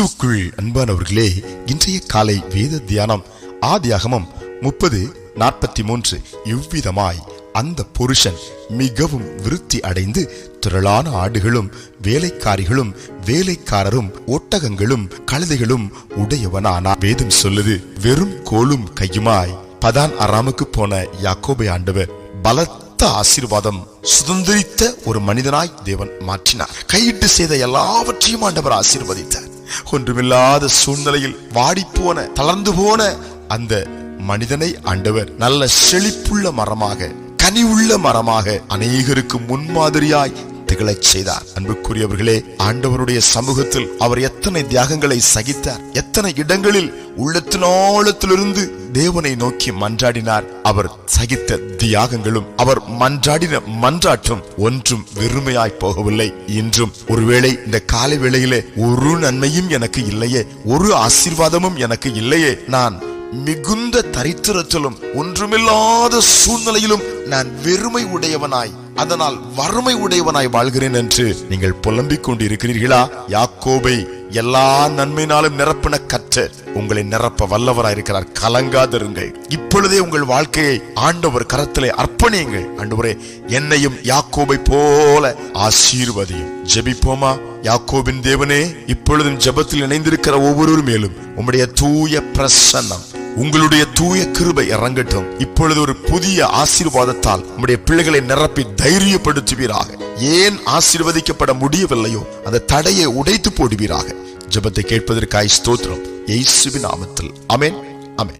கிறிஸ்துவுக்குள் அன்பானவர்களே இன்றைய காலை வேத தியானம் ஆதியாகமம் முப்பது நாற்பத்தி மூன்று இவ்விதமாய் அந்த புருஷன் மிகவும் விருத்தி அடைந்து திரளான ஆடுகளும் வேலைக்காரிகளும் வேலைக்காரரும் ஒட்டகங்களும் கழுதைகளும் உடையவனானா வேதம் சொல்லுது வெறும் கோலும் கையுமாய். பதான் அராமுக்கு போன யாக்கோபை ஆண்டவர் பலத்த ஆசீர்வாதம் சுதந்திரித்த ஒரு மனிதனாய் தேவன் மாற்றினார். கையிட்டு செய்த எல்லாவற்றையும் ஆண்டவர் ஆசீர்வதித்தார். ஒன்றுமில்லாத சூழ்நிலையில் வாடிப்போன தளர்ந்து போன அந்த மனிதனை ஆண்டவர் நல்ல செழிப்புள்ள மரமாக கனிவுள்ள மரமாக அநேகருக்கு முன்மாதிரியாய் திகழச் செய்தார். அன்புக்குரியவர்களே ஆண்டவருடைய சமூகத்தில் அவர் எத்தனை தியாகங்களை சகித்தார். எத்தனை இடங்களில் உள்ளத்தினாலத்திலிருந்து தேவனை நோக்கி மன்றாடினார். அவர் சகித்த தியாகங்களும் அவர் மன்றாடின மன்றாட்டும் ஒன்றும் வெறுமையாய் போகவில்லை. இன்றும் ஒருவேளை இந்த காலை வேளையிலே ஒரு நன்மையும் எனக்கு இல்லையே ஒரு ஆசீர்வாதமும் எனக்கு இல்லையே நான் மிகுந்த தரித்திரத்திலும் ஒன்றுமில்லாத சூழ்நிலையிலும் நான் வெறுமை உடையவனாய் அதனால் வறுமை உடையவனாய் வாழ்கிறேன் என்று நீங்கள் புலம்பிக் கொண்டு இருக்கிறீர்களா யாக்கோபை எல்லா நன்மையினாலும் நிரப்பின கற்ற உங்களை நிரப்ப வல்லவராய் இருக்கிறார். கலங்காதிருங்கள். இப்பொழுதே உங்கள் வாழ்க்கையை ஆண்டவர் கரத்திலே அர்ப்பணியுங்கள். ஆண்டவரே என்னையும் யாக்கோபை போல ஆசீர்வதியும். ஜெபிப்போமா? யாக்கோபின் தேவனே இப்பொழுதும் ஜெபத்தில் இணைந்திருக்கிற ஒவ்வொருவர் மேலும் உம்முடைய தூய பிரசன்னம் உங்களுடைய தூய கிருபை இறங்கட்டும். இப்பொழுது ஒரு புதிய ஆசீர்வாதத்தால் நம்முடைய பிள்ளைகளை நிரப்பி தைரியப்படுத்துவீராக. ஏன் ஆசீர்வதிக்கப்பட முடியவில்லையோ அந்த தடையை உடைத்து போடுவீராக. ஜெபத்தை கேட்பதற்காய் ஸ்தோத்திரம். இயேசுவின் நாமத்தில். அமேன்